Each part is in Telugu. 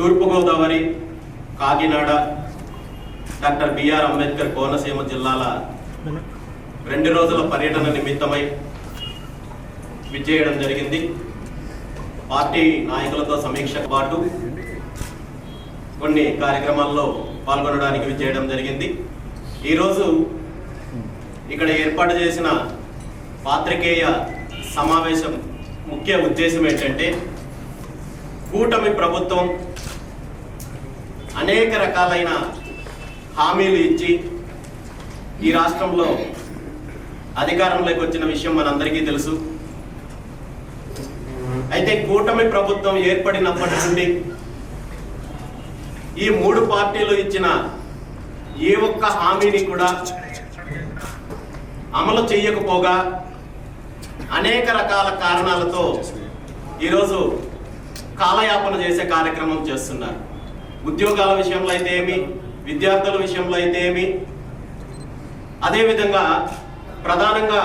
తూర్పుగోదావరి Kakinada doctor B R Ambedkar Konaseema జిల్లాల రెండు రోజుల పర్యటన నిమిత్తమై విచ్చేయడం జరిగింది. పార్టీ నాయకులతో సమీక్ష పాటు కొన్ని కార్యక్రమాల్లో పాల్గొనడానికి విచ్చేయడం జరిగింది. ఈరోజు ఇక్కడ ఏర్పాటు చేసిన పాత్రికేయ సమావేశం ముఖ్య ఉద్దేశం ఏంటంటే కూటమి ప్రభుత్వం అనేక రకాలైన హామీలు ఇచ్చి ఈ రాష్ట్రంలో అధికారంలోకి వచ్చిన విషయం మనందరికీ తెలుసు. అయితే కూటమి ప్రభుత్వం ఏర్పడినప్పటి నుండి ఈ మూడు పార్టీలు ఇచ్చిన ఏ ఒక్క హామీని కూడా అమలు చేయకపోగా అనేక రకాల కారణాలతో ఈరోజు కాలయాపన చేసే కార్యక్రమం చేస్తున్నారు. ఉద్యోగాల విషయంలో అయితే ఏమి? విద్యార్థుల విషయంలో అయితే ఏమి? అదేవిధంగా ప్రధానంగా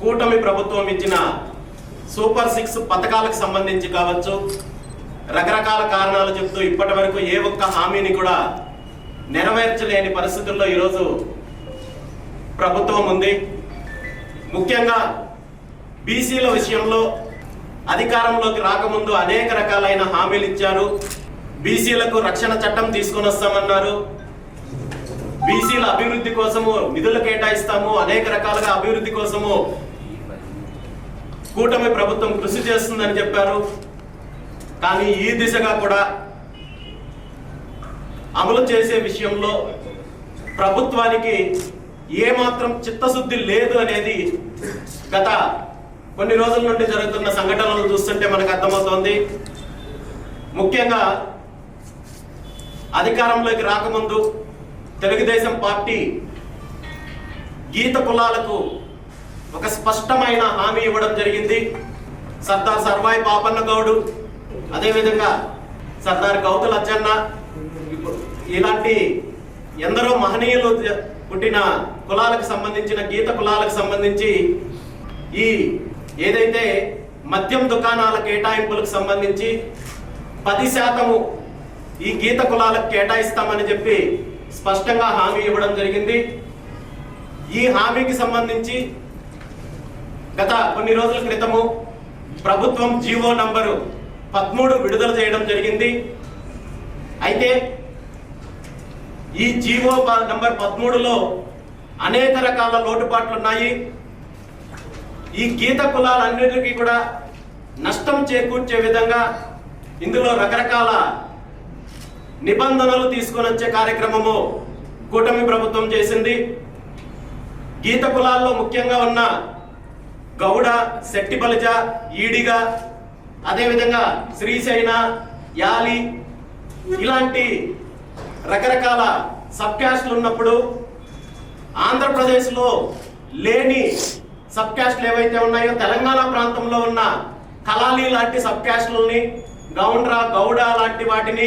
కూటమి ప్రభుత్వం ఇచ్చిన సూపర్ సిక్స్ పథకాలకు సంబంధించి కావచ్చు రకరకాల కారణాలు చెప్తూ ఇప్పటి వరకు ఏ ఒక్క హామీని కూడా నెరవేర్చలేని పరిస్థితుల్లో ఈరోజు ప్రభుత్వం ఉంది. ముఖ్యంగా బీసీల విషయంలో అధికారంలోకి రాకముందు అనేక రకాలైన హామీలు ఇచ్చారు. బీసీలకు రక్షణ చట్టం తీసుకొని వస్తామన్నారు. బీసీల అభివృద్ధి కోసము నిధులు కేటాయిస్తాము. అనేక రకాలుగా అభివృద్ధి కోసము కూటమి ప్రభుత్వం కృషి చేస్తుందని చెప్పారు. కానీ ఈ దిశగా కూడా అమలు చేసే విషయంలో ప్రభుత్వానికి ఏమాత్రం చిత్తశుద్ధి లేదు అనేది గత కొన్ని రోజుల నుండి జరుగుతున్న సంఘటనలు చూస్తుంటే మనకు అర్థమవుతోంది. ముఖ్యంగా అధికారంలోకి రాకముందు తెలుగుదేశం పార్టీ గీత కులాలకు ఒక స్పష్టమైన హామీ ఇవ్వడం జరిగింది. సర్దార్ సర్వాయి పాపన్న గౌడు అదేవిధంగా సర్దార్ గౌతుల అచ్చన్న ఇలాంటి ఎందరో మహనీయులు పుట్టిన కులాలకు సంబంధించిన గీత కులాలకు సంబంధించి ఈ ఏదైతే మద్యం దుకాణాల కేటాయింపులకు సంబంధించి పది శాతము ఈ గీత కులాలకు కేటాయిస్తామని చెప్పి స్పష్టంగా హామీ ఇవ్వడం జరిగింది. ఈ హామీకి సంబంధించి గత కొన్ని రోజుల క్రితము ప్రభుత్వం జీవో నంబరు పదమూడు విడుదల చేయడం జరిగింది. అయితే ఈ జీవో నంబర్ పదమూడులో అనేక రకాల లోటుపాట్లు ఉన్నాయి ఈ గీత కులాలన్నిటికీ కూడా నష్టం చేకూర్చే విధంగా ఇందులో రకరకాల నిబంధనలు తీసుకొని వచ్చే కార్యక్రమము కూటమి ప్రభుత్వం చేసింది. గీత కులాల్లో ముఖ్యంగా ఉన్న గౌడ శెట్టి బలిజ ఈడిగ అదేవిధంగా శ్రీశైన యాలి ఇలాంటి రకరకాల సబ్ క్యాస్ట్లు ఉన్నప్పుడు ఆంధ్రప్రదేశ్లో లేని సబ్ క్యాస్ట్లు ఏవైతే ఉన్నాయో తెలంగాణ ప్రాంతంలో ఉన్న కలాలి లాంటి సబ్ క్యాస్ట్లని గౌండ్రా గౌడ లాంటి వాటిని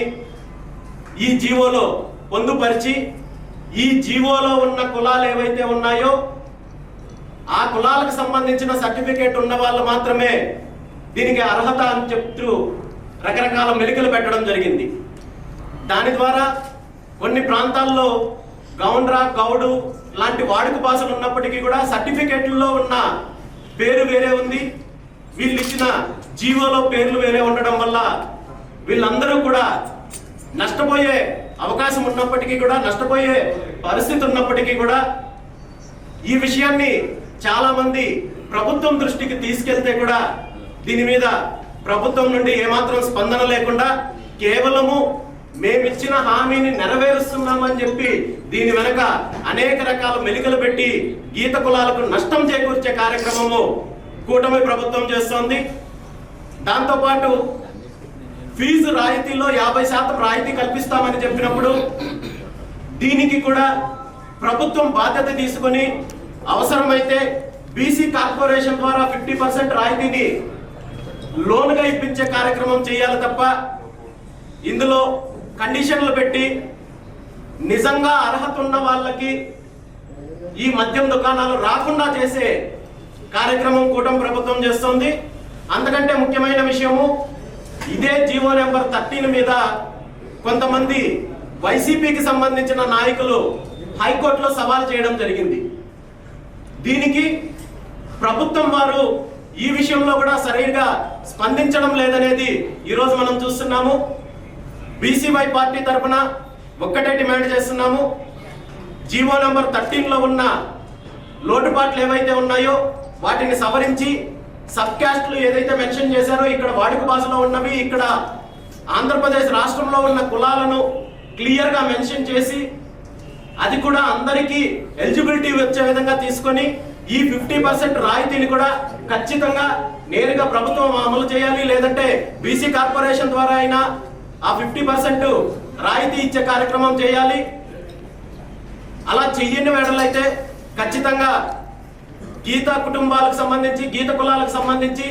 ఈ జీవోలో పొందుపరిచి ఈ జీవోలో ఉన్న కులాలు ఏవైతే ఉన్నాయో ఆ కులాలకు సంబంధించిన సర్టిఫికేట్ ఉన్న వాళ్ళు మాత్రమే దీనికి అర్హత అని చెప్తూ రకరకాల మెలికలు పెట్టడం జరిగింది. దాని ద్వారా కొన్ని ప్రాంతాల్లో గౌండ్రా గౌడు లాంటి వాడుక భాషలు ఉన్నప్పటికీ కూడా సర్టిఫికేట్లలో ఉన్న పేరు వేరే ఉంది. వీళ్ళు ఇచ్చిన జీవోలో పేర్లు వేరే ఉండడం వల్ల వీళ్ళందరూ కూడా నష్టపోయే అవకాశం ఉన్నప్పటికీ కూడా నష్టపోయే పరిస్థితి ఉన్నప్పటికీ కూడా ఈ విషయాన్ని చాలా మంది ప్రభుత్వం దృష్టికి తీసుకెళ్తే కూడా దీని మీద ప్రభుత్వం నుండి ఏమాత్రం స్పందన లేకుండా కేవలము మేమిచ్చిన హామీని నెరవేరుస్తున్నామని చెప్పి దీని వెనక అనేక రకాల మెలికలు పెట్టి గీత కులాలకు నష్టం చేకూర్చే కార్యక్రమము కూటమి ప్రభుత్వం చేస్తోంది. దాంతోపాటు ఫీజు రాయితీలో యాభై శాతం రాయితీ కల్పిస్తామని చెప్పినప్పుడు దీనికి కూడా ప్రభుత్వం బాధ్యత తీసుకొని అవసరమైతే బీసీ కార్పొరేషన్ ద్వారా ఫిఫ్టీ పర్సెంట్ రాయితీని లోన్గా ఇప్పించే కార్యక్రమం చేయాలి తప్ప ఇందులో కండిషన్లు పెట్టి నిజంగా అర్హత ఉన్న వాళ్ళకి ఈ మద్యం దుకాణాలు రాకుండా చేసే కార్యక్రమం కూటమి ప్రభుత్వం చేస్తోంది. అంతకంటే ముఖ్యమైన విషయము ఇదే జీవో నెంబర్ థర్టీన్ మీద కొంతమంది వైసీపీకి సంబంధించిన నాయకులు హైకోర్టులో సవాల్ చేయడం జరిగింది. దీనికి ప్రభుత్వం వారు ఈ విషయంలో కూడా సరిగా స్పందించడం లేదనేది ఈరోజు మనం చూస్తున్నాము. బీసీవై పార్టీ తరఫున ఒక్కటే డిమాండ్ చేస్తున్నాము. జీవో నెంబర్ థర్టీన్లో ఉన్న లోటుపాట్లు ఏవైతే ఉన్నాయో వాటిని సవరించి సబ్ క్యాస్ట్లు ఏదైతే మెన్షన్ చేశారో ఇక్కడ వాడుక భాషలో ఉన్నవి ఇక్కడ ఆంధ్రప్రదేశ్ రాష్ట్రంలో ఉన్న కులాలను క్లియర్గా మెన్షన్ చేసి అది కూడా అందరికీ ఎలిజిబిలిటీ వచ్చే విధంగా తీసుకొని ఈ ఫిఫ్టీ పర్సెంట్ రాయితీని కూడా ఖచ్చితంగా నేరుగా ప్రభుత్వం అమలు చేయాలి లేదంటే బీసీ కార్పొరేషన్ ద్వారా అయినా ఆ ఫిఫ్టీ పర్సెంట్ రాయితీ ఇచ్చే కార్యక్రమం చేయాలి. అలా చెయ్యని వేడలైతే ఖచ్చితంగా గీత కుటుంబాలకు సంబంధించి గీత కులాలకు సంబంధించి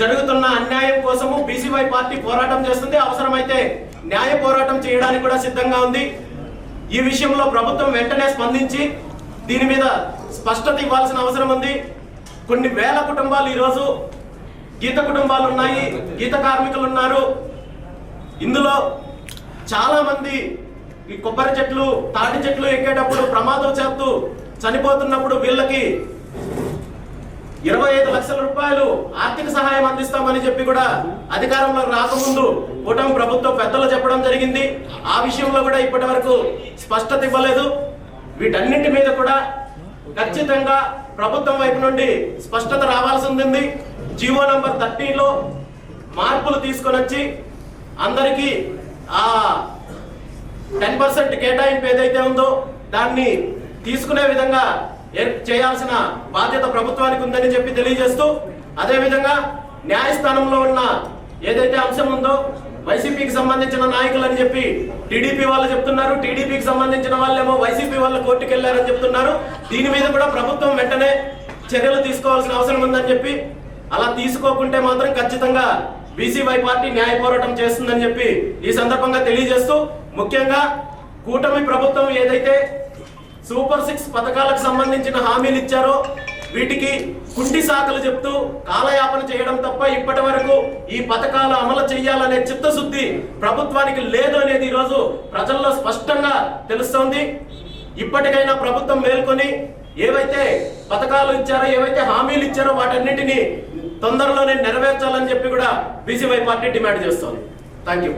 జరుగుతున్న అన్యాయం కోసము బీసీవై పార్టీ పోరాటం చేస్తుంది. అవసరమైతే న్యాయ పోరాటం చేయడానికి కూడా సిద్ధంగా ఉంది. ఈ విషయంలో ప్రభుత్వం వెంటనే స్పందించి దీని మీద స్పష్టత ఇవ్వాల్సిన అవసరం ఉంది. కొన్ని వేల కుటుంబాలు ఈరోజు గీత కుటుంబాలు ఉన్నాయి గీత కార్మికులు ఉన్నారు. ఇందులో చాలా మంది ఈ కొబ్బరి చెట్లు తాటి చెట్లు ఎక్కేటప్పుడు ప్రమాదం చేస్తూ చనిపోతున్నప్పుడు వీళ్ళకి ఇరవై ఐదు లక్షల రూపాయలు ఆర్థిక సహాయం అందిస్తామని చెప్పి కూడా అధికారంలో రాకముందు కూటమి ప్రభుత్వం పెద్దలు చెప్పడం జరిగింది. ఆ విషయంలో కూడా ఇప్పటి వరకు స్పష్టత ఇవ్వలేదు. వీటన్నింటి మీద కూడా ఖచ్చితంగా ప్రభుత్వం వైపు నుండి స్పష్టత రావాల్సి ఉంది జీవో నంబర్ థర్టీలో మార్పులు తీసుకొని వచ్చి అందరికీ ఆ టెన్ పర్సెంట్ కేటాయింపు ఏదైతే ఉందో దాన్ని తీసుకునే విధంగా చేయాల్సిన బాధ్యత ప్రభుత్వానికి ఉందని చెప్పి తెలియజేస్తూ అదేవిధంగా న్యాయస్థానంలో ఉన్న ఏదైతే అంశం ఉందో వైసీపీకి సంబంధించిన నాయకులు అని చెప్పి టీడీపీ వాళ్ళు చెప్తున్నారు. టీడీపీకి సంబంధించిన వాళ్ళేమో వైసీపీ వాళ్ళు కోర్టుకు వెళ్ళారని చెప్తున్నారు. దీని మీద కూడా ప్రభుత్వం వెంటనే చర్యలు తీసుకోవాల్సిన అవసరం ఉందని చెప్పి అలా తీసుకోకుంటే మాత్రం ఖచ్చితంగా బీసీవై పార్టీ న్యాయ పోరాటం చేస్తుందని చెప్పి ఈ సందర్భంగా తెలియజేస్తూ ముఖ్యంగా కూటమి ప్రభుత్వం ఏదైతే సూపర్ సిక్స్ పథకాలకు సంబంధించిన హామీలు ఇచ్చారో వీటికి కుంటి శాఖలు చెప్తూ కాలయాపన చేయడం తప్ప ఇప్పటి వరకు ఈ పథకాలు అమలు చేయాలనే చిత్తశుద్ధి ప్రభుత్వానికి లేదు అనేది ఈరోజు ప్రజల్లో స్పష్టంగా తెలుస్తోంది. ఇప్పటికైనా ప్రభుత్వం మేల్కొని ఏవైతే పథకాలు ఇచ్చారో ఏవైతే హామీలు ఇచ్చారో వాటన్నిటిని తొందరలోనే నెరవేర్చాలని చెప్పి కూడా బీసీవై పార్టీ డిమాండ్ చేస్తోంది. Thank you